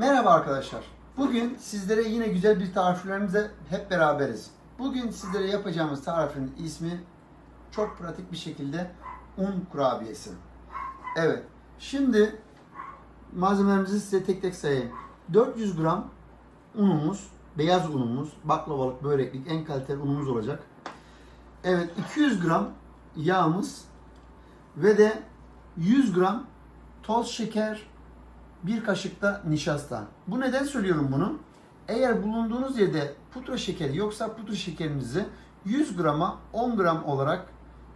Merhaba arkadaşlar. Bugün sizlere yine güzel bir tariflerimizle hep beraberiz. Bugün sizlere yapacağımız tarifin ismi çok pratik bir şekilde un kurabiyesi. Evet. Şimdi malzemelerimizi size tek tek sayayım. 400 gram unumuz, beyaz unumuz, baklavalık, böreklik en kaliteli unumuz olacak. Evet 200 gram yağımız ve de 100 gram toz şeker, bir kaşık da nişasta. Bu neden söylüyorum bunu? Eğer bulunduğunuz yerde pudra şekeri yoksa pudra şekerinizi 100 grama 10 gram olarak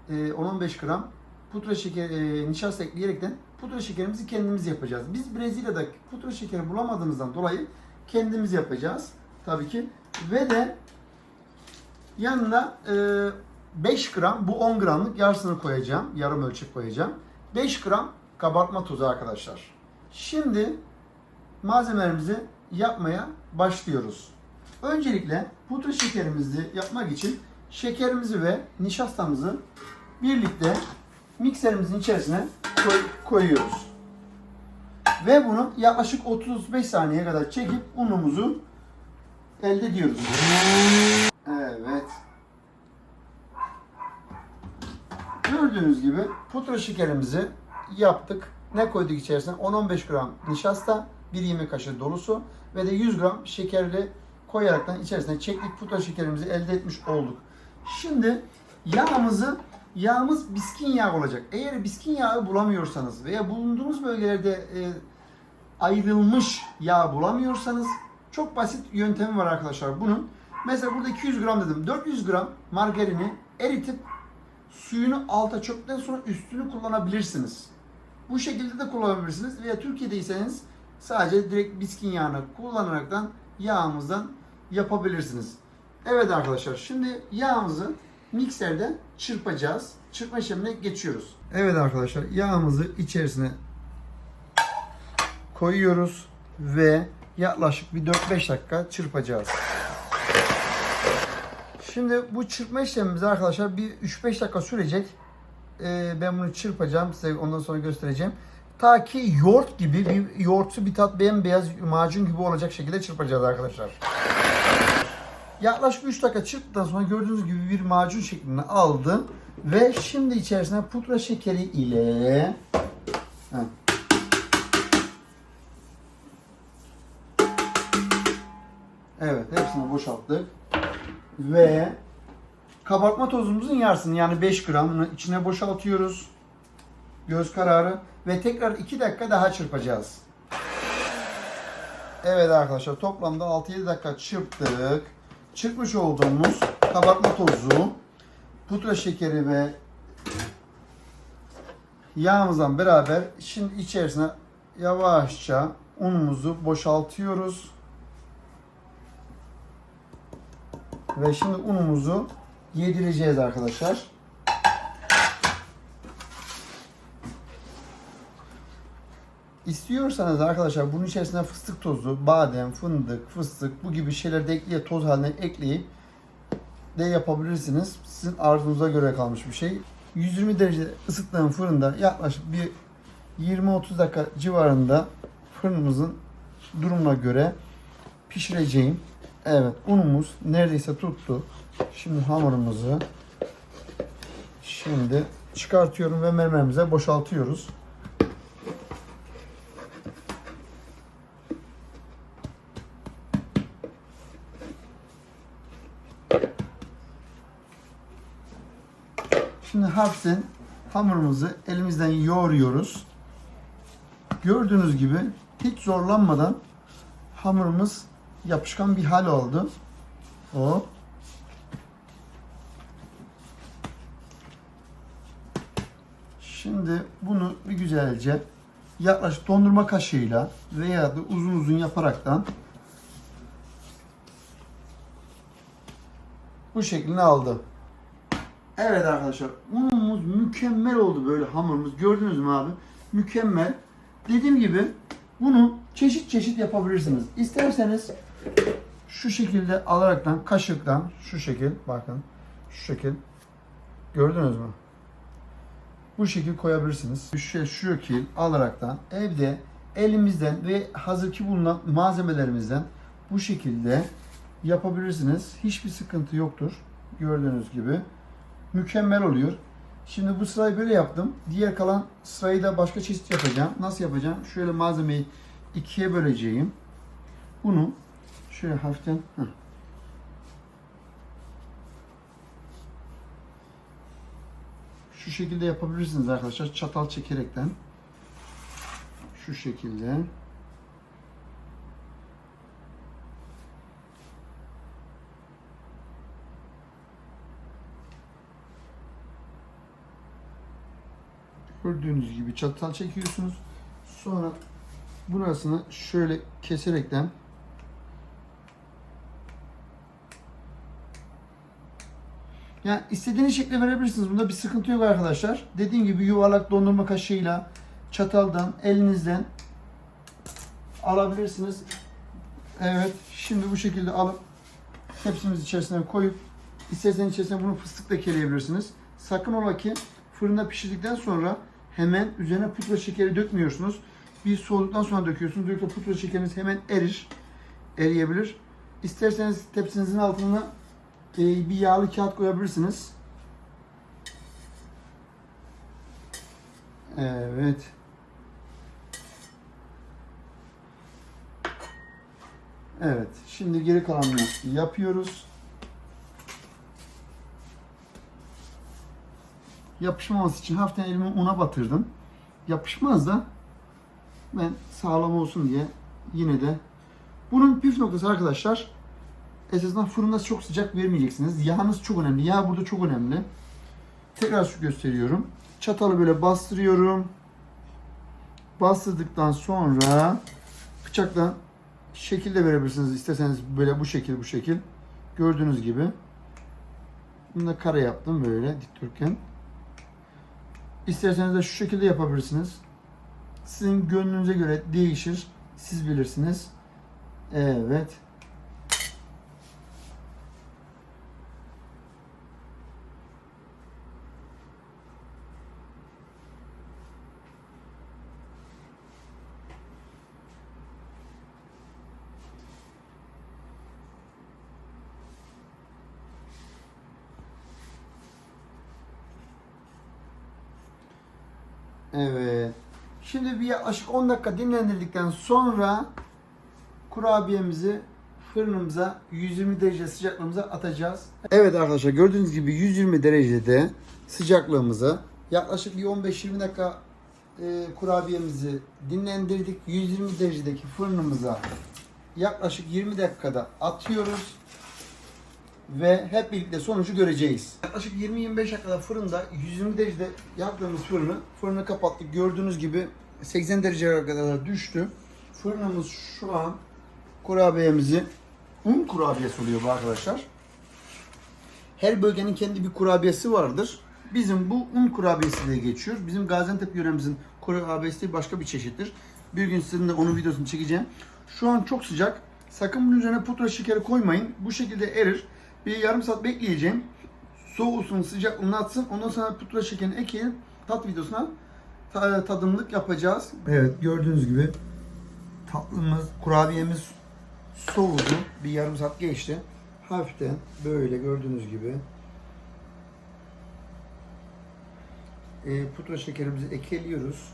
e, 10-15 gram pudra şeker e, nişasta ekleyerekten pudra şekerimizi kendimiz yapacağız. Biz Brezilya'da pudra şekeri bulamadığımızdan dolayı kendimiz yapacağız tabii ki. Ve de yanına e, 5 gram bu 10 gramlık yarısını koyacağım. Yarım ölçek koyacağım. 5 gram kabartma tozu arkadaşlar. Şimdi malzemelerimizi yapmaya başlıyoruz. Öncelikle pudra şekerimizi yapmak için şekerimizi ve nişastamızı birlikte mikserimizin içerisine koy- koyuyoruz. Ve bunu yaklaşık 30-35 saniye kadar çekip unumuzu elde ediyoruz. Evet. Gördüğünüz gibi pudra şekerimizi yaptık. Ne koyduk içerisine? 10-15 gram nişasta, 1 yemek kaşığı dolusu ve de 100 gram şekerli koyaraktan içerisine çektik pudra şekerimizi elde etmiş olduk. Şimdi yağımızı yağımız biskin yağı olacak. Eğer biskin yağı bulamıyorsanız veya bulunduğunuz bölgelerde e, ayrılmış yağ bulamıyorsanız çok basit yöntemi var arkadaşlar bunun. Mesela burada 200 gram dedim. 400 gram margarini eritip suyunu alta çöktükten sonra üstünü kullanabilirsiniz. Bu şekilde de kullanabilirsiniz. Veya Türkiye'deyseniz sadece direkt biskin yağını kullanaraktan yağımızdan yapabilirsiniz. Evet arkadaşlar şimdi yağımızı mikserde çırpacağız. Çırpma işlemine geçiyoruz. Evet arkadaşlar yağımızı içerisine koyuyoruz ve yaklaşık bir 4-5 dakika çırpacağız. Şimdi bu çırpma işlemimiz arkadaşlar bir 3-5 dakika sürecek. Ee, ben bunu çırpacağım size ondan sonra göstereceğim. Ta ki yoğurt gibi bir yoğurtsu bir tat bembeyaz macun gibi olacak şekilde çırpacağız arkadaşlar. Yaklaşık 3 dakika çırptıktan sonra gördüğünüz gibi bir macun şeklinde aldı. Ve şimdi içerisine pudra şekeri ile. Evet hepsini boşalttık. Ve kabartma tozumuzun yarısını yani 5 gramını içine boşaltıyoruz. Göz kararı ve tekrar 2 dakika daha çırpacağız. Evet arkadaşlar toplamda 6-7 dakika çırptık. Çırpmış olduğumuz kabartma tozu, pudra şekeri ve yağımızdan beraber şimdi içerisine yavaşça unumuzu boşaltıyoruz. Ve şimdi unumuzu yedireceğiz arkadaşlar. İstiyorsanız arkadaşlar bunun içerisine fıstık tozu, badem, fındık, fıstık bu gibi şeyler de ekleyip toz haline ekleyip de yapabilirsiniz. Sizin arzunuza göre kalmış bir şey. 120 derece ısıttığım fırında yaklaşık bir 20-30 dakika civarında fırınımızın durumuna göre pişireceğim. Evet unumuz neredeyse tuttu. Şimdi hamurumuzu şimdi çıkartıyorum ve mermerimize boşaltıyoruz. Şimdi hafiften hamurumuzu elimizden yoğuruyoruz. Gördüğünüz gibi hiç zorlanmadan hamurumuz yapışkan bir hal oldu. O. Şimdi bunu bir güzelce yaklaşık dondurma kaşığıyla veya da uzun uzun yaparaktan bu şeklini aldı. Evet arkadaşlar unumuz mükemmel oldu böyle hamurumuz. Gördünüz mü abi? Mükemmel. Dediğim gibi bunu çeşit çeşit yapabilirsiniz. İsterseniz şu şekilde alaraktan kaşıktan şu şekil bakın şu şekil gördünüz mü? Bu şekil koyabilirsiniz. Şu, şu şekil alaraktan evde elimizden ve hazırki bulunan malzemelerimizden bu şekilde yapabilirsiniz. Hiçbir sıkıntı yoktur. Gördüğünüz gibi. Mükemmel oluyor. Şimdi bu sırayı böyle yaptım. Diğer kalan sırayı da başka çeşit yapacağım. Nasıl yapacağım? Şöyle malzemeyi ikiye böleceğim. Bunu şöyle hafiften heh. Şu şekilde yapabilirsiniz arkadaşlar. Çatal çekerekten. Şu şekilde. Gördüğünüz gibi çatal çekiyorsunuz. Sonra burasını şöyle keserekten Yani istediğiniz şekle verebilirsiniz. Bunda bir sıkıntı yok arkadaşlar. Dediğim gibi yuvarlak dondurma kaşığıyla çataldan, elinizden alabilirsiniz. Evet. Şimdi bu şekilde alıp tepsimiz içerisine koyup isterseniz içerisine bunu fıstık da ekleyebilirsiniz. Sakın ola ki fırında pişirdikten sonra hemen üzerine pudra şekeri dökmüyorsunuz. Bir soğuduktan sonra döküyorsunuz. Yoksa pudra şekeriniz hemen erir. Eriyebilir. İsterseniz tepsinizin altına bir yağlı kağıt koyabilirsiniz. Evet. Evet. Şimdi geri kalanını yapıyoruz. Yapışmaması için hafiften elimi una batırdım. Yapışmaz da ben sağlam olsun diye yine de bunun püf noktası arkadaşlar esasında fırında çok sıcak vermeyeceksiniz. Yağınız çok önemli. Yağ burada çok önemli. Tekrar şu gösteriyorum. Çatalı böyle bastırıyorum. Bastırdıktan sonra bıçakla şekil de verebilirsiniz. İsterseniz böyle bu şekil bu şekil. Gördüğünüz gibi. Bunu da kare yaptım böyle dikdörtgen. İsterseniz de şu şekilde yapabilirsiniz. Sizin gönlünüze göre değişir. Siz bilirsiniz. Evet. Evet. Şimdi bir yaklaşık 10 dakika dinlendirdikten sonra kurabiyemizi fırınımıza 120 derece sıcaklığımıza atacağız. Evet arkadaşlar gördüğünüz gibi 120 derecede sıcaklığımıza yaklaşık bir 15-20 dakika e, kurabiyemizi dinlendirdik. 120 derecedeki fırınımıza yaklaşık 20 dakikada atıyoruz ve hep birlikte sonucu göreceğiz. Yaklaşık 20-25 dakikada fırında 120 derecede yaptığımız fırını fırını kapattık. Gördüğünüz gibi 80 dereceye kadar düştü. Fırınımız şu an kurabiyemizi un kurabiyesi oluyor bu arkadaşlar. Her bölgenin kendi bir kurabiyesi vardır. Bizim bu un kurabiyesi diye geçiyor. Bizim Gaziantep yöremizin kurabiyesi başka bir çeşittir. Bir gün sizin de onun videosunu çekeceğim. Şu an çok sıcak. Sakın bunun üzerine pudra şekeri koymayın. Bu şekilde erir. Bir yarım saat bekleyeceğim. Soğusun, sıcaklığını atsın. Ondan sonra pudra şekerini ekleyin. Tat videosuna ta- tadımlık yapacağız. Evet gördüğünüz gibi tatlımız, kurabiyemiz soğudu. Bir yarım saat geçti. Hafiften böyle gördüğünüz gibi e, pudra şekerimizi ekliyoruz.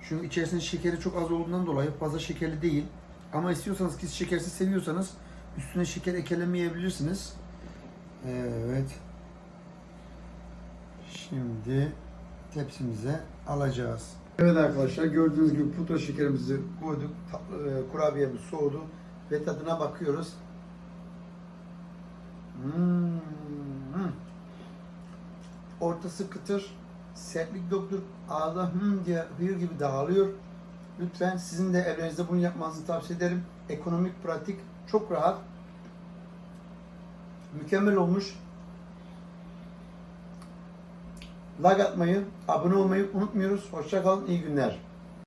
Şunun içerisinde şekeri çok az olduğundan dolayı fazla şekerli değil. Ama istiyorsanız ki şekersiz seviyorsanız üstüne şeker eklemeyebilirsiniz. Evet. Şimdi tepsimize alacağız. Evet arkadaşlar gördüğünüz gibi pudra şekerimizi koyduk. E, kurabiyemiz soğudu ve tadına bakıyoruz. Hmm. Ortası kıtır, sertlik doktur, ağza hmm diye hıyır gibi dağılıyor. Lütfen sizin de evlerinizde bunu yapmanızı tavsiye ederim. Ekonomik, pratik, çok rahat. Mükemmel olmuş. Like atmayı, abone olmayı unutmuyoruz. Hoşça kalın, iyi günler.